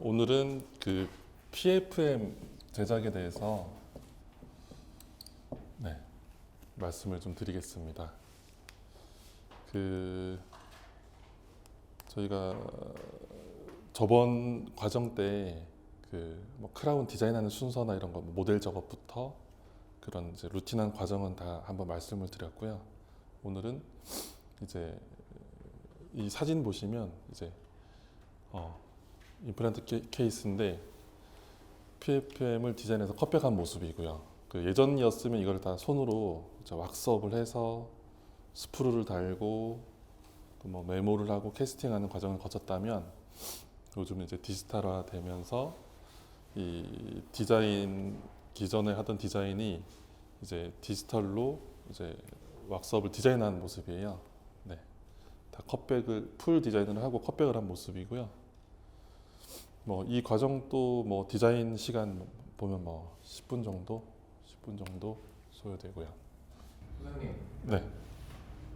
오늘은 그 PFM 제작에 대해서 네, 말씀을 좀 드리겠습니다. 그 저희가 저번 과정 때 그 뭐 크라운 디자인하는 순서나 이런 거뭐 모델 작업부터 그런 이제 루틴한 과정은 다 한번 말씀을 드렸고요. 오늘은 이제 이 사진 보시면 이제 어, 임플란트 케- 케이스인데 PFM을 디자인해서 컷백한 모습이고요. 그 예전이었으면 이걸 다 손으로 왁스업을 해서 스프루를 달고 또뭐 메모를 하고 캐스팅하는 과정을 거쳤다면 요즘은 이제 디지털화 되면서 이 디자인 기존에 하던 디자인이 이제 디지털로 이제 왁스업을 디자인한 모습이에요. 네. 다 컷백을 풀 디자인을 하고 컷백을 한 모습이고요. 뭐 이 과정도 뭐 디자인 시간 보면 뭐 10분 정도, 10분 정도 소요되고요. 소장님 네,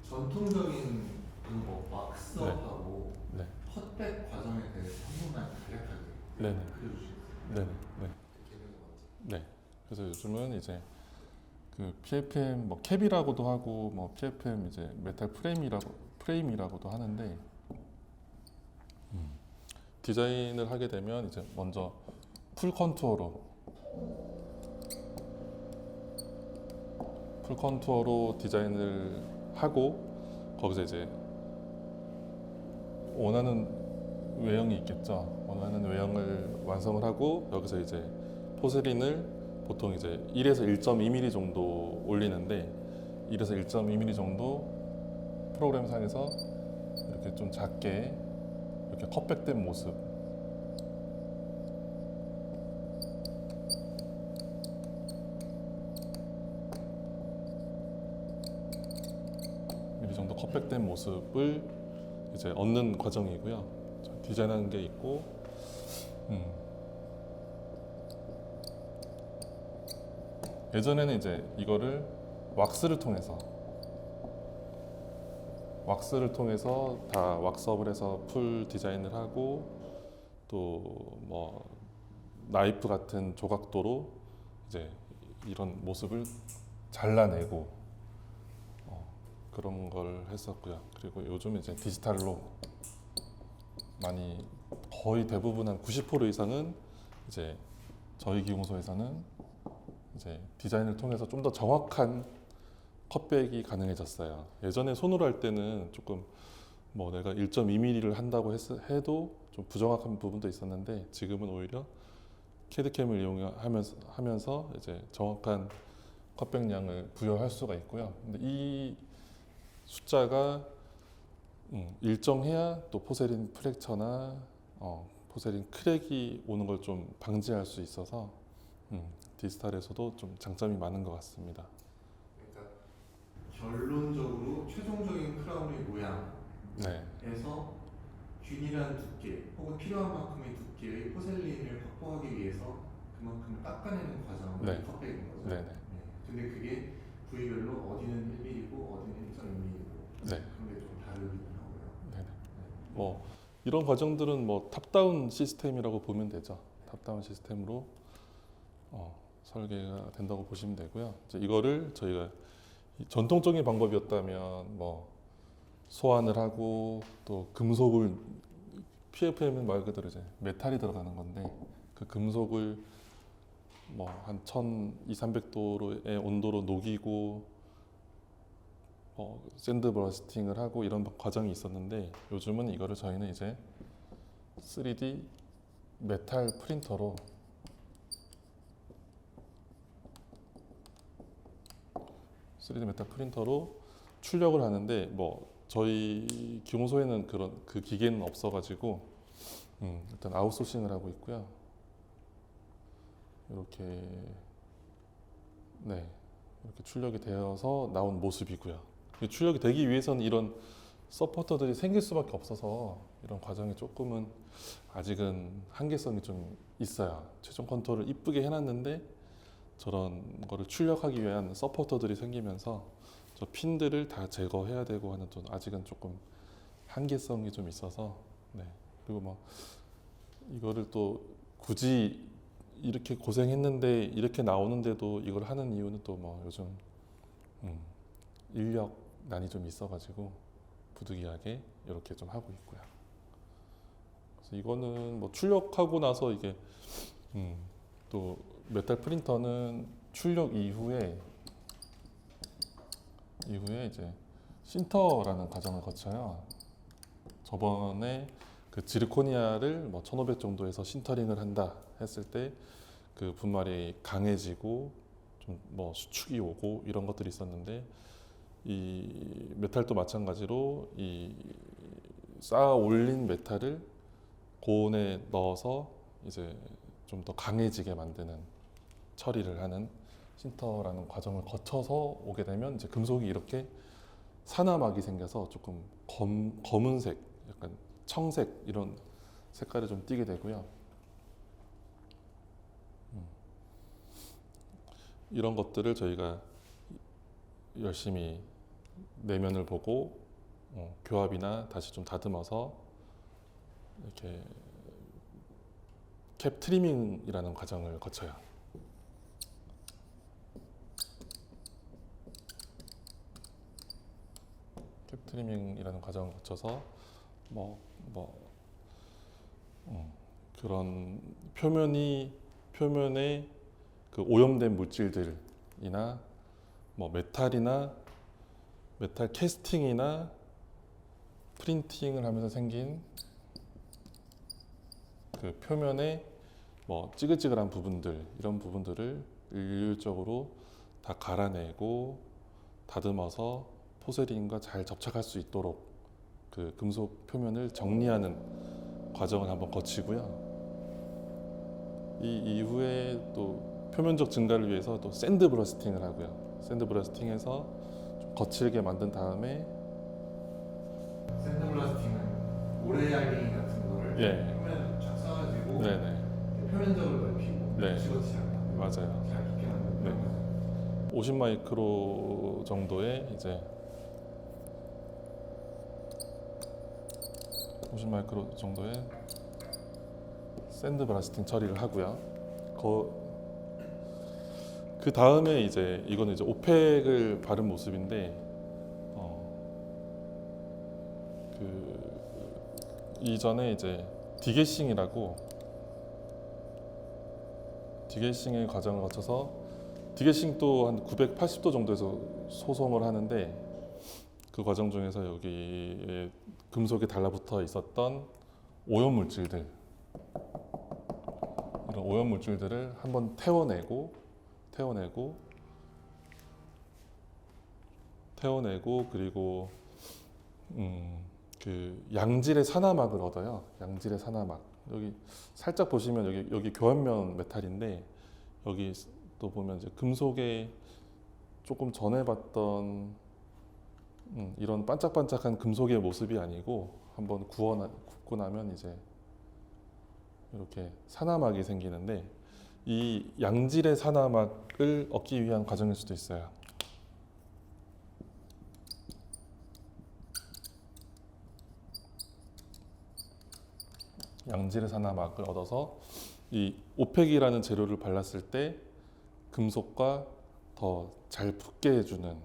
전통적인 그뭐 왁스업하고 네, 컷백 과정에 대해서 한 번만 간략하게 네네, 그려주시겠어요? 네, 네, 뭔지. 네. 그래서 요즘은 이제 그 PFM 뭐 캡이라고도 하고 뭐 PFM 이제 메탈 프레임이라고 프레임이라고도 하는데 음, 디자인을 하게 되면 이제 먼저 풀 컨투어로 풀 컨투어로 디자인을 하고 거기서 이제 원하는 외형이 있겠죠. 원하는 외형을 완성을 하고 여기서 이제 포세린을 보통 이제 1에서 1.2mm 정도 올리는데 1에서 1.2mm 정도 프로그램상에서 이렇게 좀 작게 이렇게 컷백된 모습 이 정도 컷백된 모습을 이제 얻는 과정이고요. 자, 디자인하는 게 있고, 음. 예전에는 이제 이거를 왁스를 통해서 왁스를 통해서 다 왁스업을 해서 풀 디자인을 하고 또 뭐 나이프 같은 조각도로 이제 이런 모습을 잘라내고 어, 그런 걸 했었고요. 그리고 요즘 이제 디지털로 많이 거의 대부분 한 90% 이상은 이제 저희 기공소에서는 이제 디자인을 통해서 좀 더 정확한 컷백이 가능해졌어요. 예전에 손으로 할 때는 조금 뭐 내가 1.2mm를 한다고 했, 해도 좀 부정확한 부분도 있었는데 지금은 오히려 캐드캠을 이용하면서 하면서 이제 정확한 컷백량을 부여할 수가 있고요. 근데 이 숫자가 음, 일정해야 또 포세린 프랙처나 어, 포세린 크랙이 오는 걸 좀 방지할 수 있어서 음, 디지털에서도 좀 장점이 많은 것 같습니다. 결론적으로 최종적인 크라운의 모양에서 네, 균일한 두께 혹은 필요한 만큼의 두께의 포셀린을 확보하기 위해서 그만큼을 닦아내는 과정이 네. 컷백인 거죠. 네, 네, 네. 근데 그게 부위별로 어디는 1mm고 어디는 1.2mm고 네, 그런 게 좀 다르긴 하고요. 네. 네. 뭐 이런 과정들은 뭐 탑다운 시스템이라고 보면 되죠. 탑다운 시스템으로 어, 설계가 된다고 보시면 되고요. 이제 이거를 저희가 이 전통적인 방법이었다면 뭐 소환을 하고 또 금속을 PFM은 말 그대로 이제 메탈이 들어가는 건데 그 금속을 뭐 한 1200, 300도의 온도로 녹이고 어, 샌드 브러스팅을 하고 이런 과정이 있었는데 요즘은 이거를 저희는 이제 3D 메탈 프린터로 (3D) 메탈 프린터로 출력을 하는데 뭐 저희 기공소에는 그런 그 기계는 없어가지고 음, 일단 아웃소싱을 하고 있고요 이렇게 네 이렇게 출력이 되어서 나온 모습이고요. 이 출력이 되기 위해서는 이런 서포터들이 생길 수밖에 없어서 이런 과정이 조금은 아직은 한계성이 좀 있어요. 최종 컨트롤을 이쁘게 해놨는데 저런 거를 출력하기 위한 서포터들이 생기면서 저 핀들을 다 제거해야 되고 하는 좀 아직은 조금 한계성이 좀 있어서 네 그리고 뭐 이거를 또 굳이 이렇게 고생했는데 이렇게 나오는데도 이걸 하는 이유는 또 뭐 요즘 음, 인력난이 좀 있어가지고 부득이하게 이렇게 좀 하고 있고요. 그래서 이거는 뭐 출력하고 나서 이게 음, 또 메탈 프린터는 출력 이후에 이후에 이제 신터라는 과정을 거쳐요. 저번에 그 지르코니아를 뭐 1500 정도에서 신터링을 한다 했을 때 그 분말이 강해지고 좀 뭐 수축이 오고 이런 것들이 있었는데 이 메탈도 마찬가지로 이 쌓아 올린 메탈을 고온에 넣어서 이제 좀 더 강해지게 만드는 처리를 하는 신터라는 과정을 거쳐서 오게 되면 이제 금속이 이렇게 산화막이 생겨서 조금 검, 검은색, 약간 청색 이런 색깔이 좀 띄게 되고요. 음. 이런 것들을 저희가 열심히 내면을 보고 어, 교합이나 다시 좀 다듬어서 이렇게 캡 트리밍이라는 과정을 거쳐요. 트리밍이라는 과정을 거쳐서 뭐, 뭐 음, 그런 표면이 표면에 그 오염된 물질들이나 뭐 메탈이나 메탈 캐스팅이나 프린팅을 하면서 생긴 그 표면에 뭐 찌글찌글한 부분들 이런 부분들을 일률적으로 다 갈아내고 다듬어서 포세린과 잘 접착할 수 있도록 그 금속 표면을 정리하는 과정을 한번 거치고요. 이 이후에 또 표면적 증가를 위해서 또 샌드 브러스팅을 하고요. 샌드 브러스팅해서 좀 거칠게 만든 다음에 샌드블라스팅은 모래알갱이 같은 거를 예. 표면에 쫙 써가지고 네네 표면적으로 넓히고 네. 거칠거칠하게 만들고 맞아요. 잘 붙게 만드는 네. 그런 거죠. 50 마이크로 정도의 이제 50 마이크로 정도의 샌드 브라스팅 처리를 하고요. 거, 그 다음에 이제 이거는 이제 오펙을 바른 모습인데 어, 그 이전에 이제 디게싱이라고 디게싱의 과정을 거쳐서 디게싱도 한 980도 정도에서 소송을 하는데 그 과정 중에서 여기 금속에 달라붙어 있었던 오염 물질들 이런 오염 물질들을 한번 태워내고 태워내고 태워내고 그리고 음, 그 양질의 산화막을 얻어요. 양질의 산화막 여기 살짝 보시면 여기 여기 교환면 메탈인데 여기 또 보면 이제 금속에 조금 전에 봤던 음, 이런 반짝반짝한 금속의 모습이 아니고 한번 구워 나- 굽고 나면 이제 이렇게 산화막이 생기는데 이 양질의 산화막을 얻기 위한 과정일 수도 있어요. 양질의 산화막을 얻어서 이 오펙이라는 재료를 발랐을 때 금속과 더 잘 붙게 해주는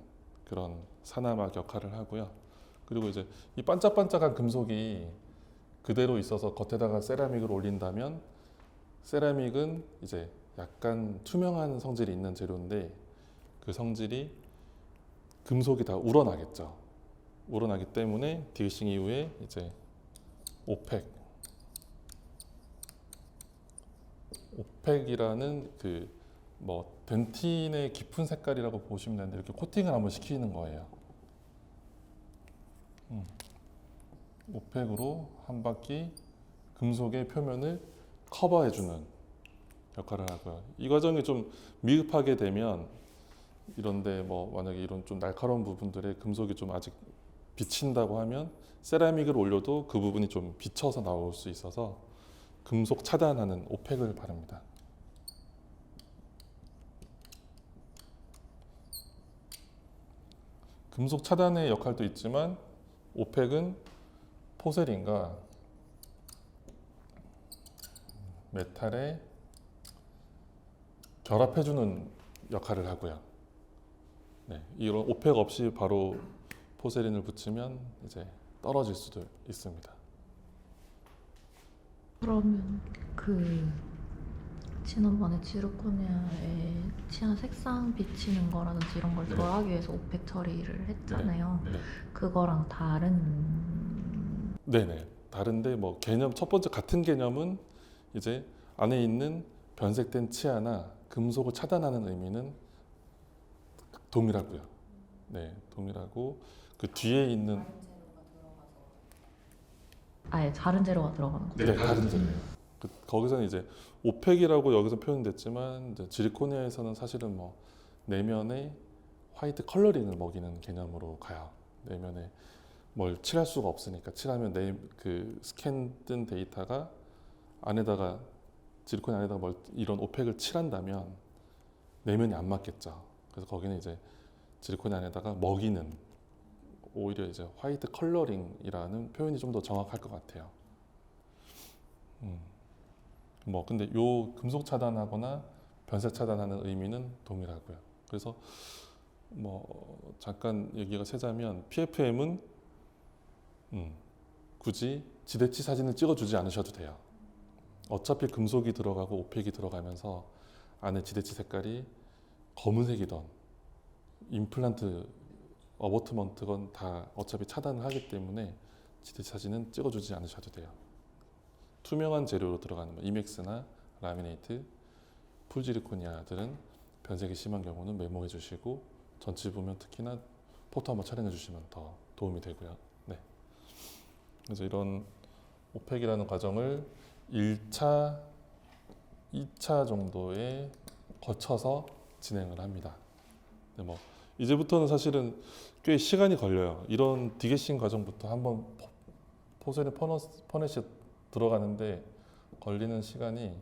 그런 산화막 역할을 하고요. 그리고 이제 이 반짝반짝한 금속이 그대로 있어서 겉에다가 세라믹을 올린다면 세라믹은 이제 약간 투명한 성질이 있는 재료인데 그 성질이 금속이 다 우러나겠죠. 우러나기 때문에 디게싱 이후에 이제 오펙 오펙이라는 그 뭐 덴틴의 깊은 색깔이라고 보시면 되는데 이렇게 코팅을 한번 시키는 거예요. 음. 오펙으로 한 바퀴 금속의 표면을 커버해주는 역할을 하고요. 이 과정이 좀 미흡하게 되면 이런데 뭐 만약에 이런 좀 날카로운 부분들에 금속이 좀 아직 비친다고 하면 세라믹을 올려도 그 부분이 좀 비쳐서 나올 수 있어서 금속 차단하는 오펙을 바릅니다. 금속 차단의 역할도 있지만 오펙은 포세린과 메탈에 결합해주는 역할을 하고요. 네, 이런 오펙 없이 바로 포세린을 붙이면 이제 떨어질 수도 있습니다. 그러면 그 지난번에 지르코니아에 치아 색상 비치는 거라든지 이런 걸 네. 덜하기 위해서 오펙 처리를 했잖아요. 네. 그거랑 다른 네네 다른데 뭐 개념 첫 번째 같은 개념은 이제 안에 있는 변색된 치아나 금속을 차단하는 의미는 동일하고요. 네 동일하고 그 뒤에 있는 아예 다른 재료가 들어가는 거죠. 네, 다른 점이에요. 그, 거기서는 이제 오펙이라고 여기서 표현됐지만 이제 지리코니아에서는 사실은 뭐 내면에 화이트 컬러링을 먹이는 개념으로 가요. 내면에 뭘 칠할 수가 없으니까 칠하면 내 그 스캔 뜬 데이터가 안에다가 지리코니 안에다가 뭘 이런 오펙을 칠한다면 내면이 안 맞겠죠. 그래서 거기는 이제 지리코니 안에다가 먹이는 오히려 이제 화이트 컬러링이라는 표현이 좀 더 정확할 것 같아요. 음. 뭐 근데 요 금속 차단하거나 변색 차단하는 의미는 동일하고요. 그래서 뭐 잠깐 얘기가 세자면 PFM은 음, 굳이 지대치 사진을 찍어주지 않으셔도 돼요. 어차피 금속이 들어가고 오펙이 들어가면서 안에 지대치 색깔이 검은색이던 임플란트 어버트먼트건 다 어차피 차단을 하기 때문에 지대치 사진은 찍어주지 않으셔도 돼요. 투명한 재료로 들어가는 뭐 이맥스나 라미네이트, 풀지리코니아들은 변색이 심한 경우는 메모해 주시고 전치 보면 특히나 포토 한번 촬영해 주시면 더 도움이 되고요. 네. 그래서 이런 오펙이라는 과정을 1차, 2차 정도에 거쳐서 진행을 합니다. 네, 뭐 이제부터는 사실은 꽤 시간이 걸려요. 이런 디게싱 과정부터 한번 포- 포세린 퍼너스- 퍼넷이 들어가는데 걸리는 시간이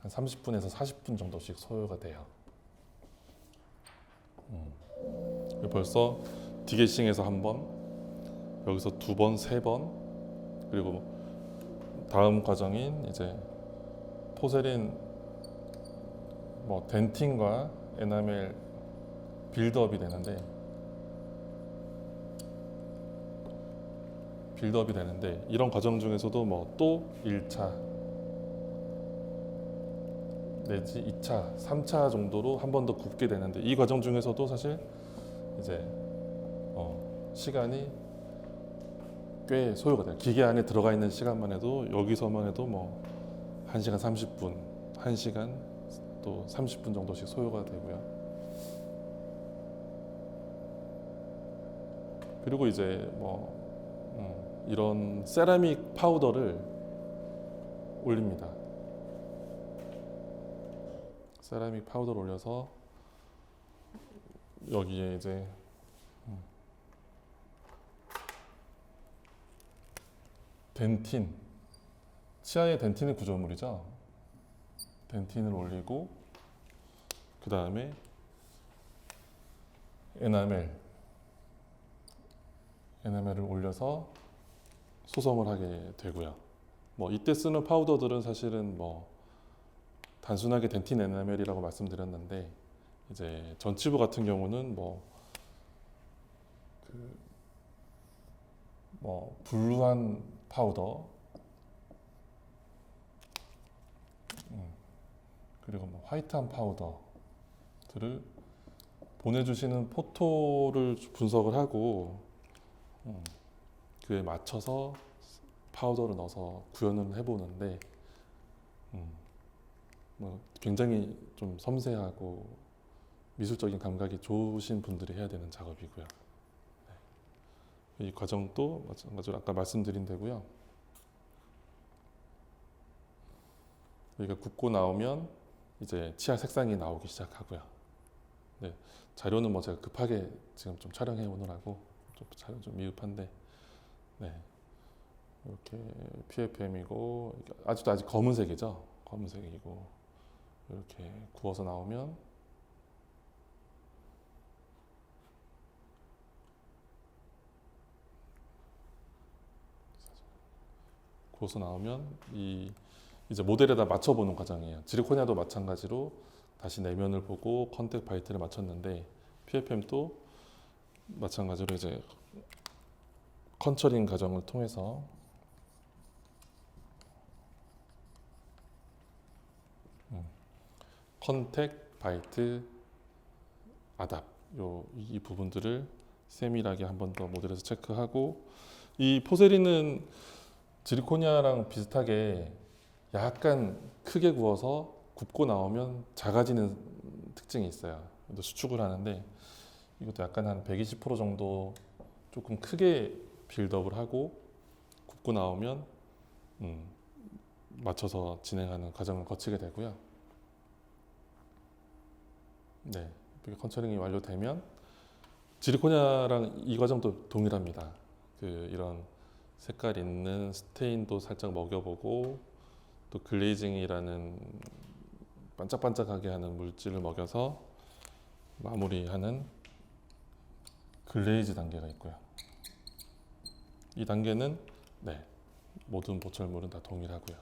한 30분에서 40분 정도씩 소요가 돼요. 음. 벌써 디게싱에서 한 번, 여기서 두 번, 세 번, 그리고 다음 과정인 이제 포세린 뭐 덴팅과 에나멜 빌드업이 되는데 빌드업이 되는데 이런 과정 중에서도 뭐 또 1차 내지 2차, 3차 정도로 한 번 더 굽게 되는데 이 과정 중에서도 사실 이제 어, 시간이 꽤 소요가 돼요. 기계 안에 들어가 있는 시간만 해도 여기서만 해도 뭐 1시간 30분, 1시간 또 30분 정도씩 소요가 되고요. 그리고 이제 뭐 음, 이런 세라믹 파우더를 올립니다. 세라믹 파우더를 올려서 여기에 이제 음, 덴틴 치아의 덴틴의 구조물이죠. 덴틴을 올리고 그 다음에 에나멜 에나멜을 올려서 소성을 하게 되고요. 뭐 이때 쓰는 파우더들은 사실은 뭐 단순하게 덴틴 에나멜이라고 말씀드렸는데 이제 전치부 같은 경우는 뭐 그 뭐 블루한 파우더. 음, 그리고 뭐 화이트한 파우더들을 보내주시는 포토를 분석을 하고 음, 그에 맞춰서 파우더를 넣어서 구현을 해보는데 음, 뭐 굉장히 좀 섬세하고 미술적인 감각이 좋으신 분들이 해야 되는 작업이고요. 네. 이 과정도 마찬가지로 아까 말씀드린 대로요. 여기가 굽고 나오면 이제 치아 색상이 나오기 시작하고요. 네, 자료는 뭐 제가 급하게 지금 좀 촬영해 오느라고 좀 자료 좀 미흡한데, 네, 이렇게 PFM이고 아직도 아직 검은색이죠. 검은색이고 이렇게 구워서 나오면 구워서 나오면 이 이제 모델에다 맞춰보는 과정이에요. 지르코니아도 마찬가지로 다시 내면을 보고 컨택 바이트를 맞췄는데 PFM도 마찬가지로 이제 컨처링 과정을 통해서 음, 컨택 바이트 아답 요 이 부분들을 세밀하게 한 번 더 모델에서 체크하고 이 포세린은 지르코니아랑 비슷하게 약간 크게 구워서 굽고 나오면 작아지는 특징이 있어요. 또 수축을 하는데 이것도 약간 한 120% 정도 조금 크게 빌드업을 하고 굽고 나오면 음, 맞춰서 진행하는 과정을 거치게 되고요. 네, 컨처링이 완료되면 지르코니아랑 이 과정도 동일합니다. 그 이런 색깔 있는 스테인도 살짝 먹여보고 또 글레이징이라는 반짝반짝하게 하는 물질을 먹여서 마무리하는 글레이즈 단계가 있고요. 이 단계는 네, 모든 보철물은 다 동일하고요.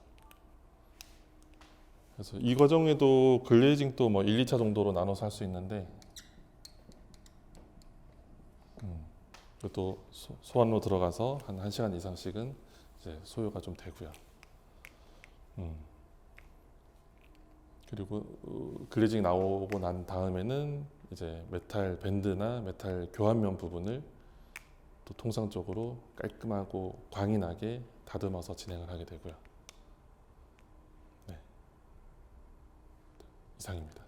그래서 이 과정에도 글레이징도 뭐 1, 2차 정도로 나눠서 할 수 있는데 음, 또 소- 소환로 들어가서 한 1시간 이상씩은 이제 소요가 좀 되고요. 음. 그리고 어, 글리징 나오고 난 다음에는 이제 메탈 밴드나 메탈 교환면 부분을 또 통상적으로 깔끔하고 광이 나게 다듬어서 진행을 하게 되고요. 네. 이상입니다.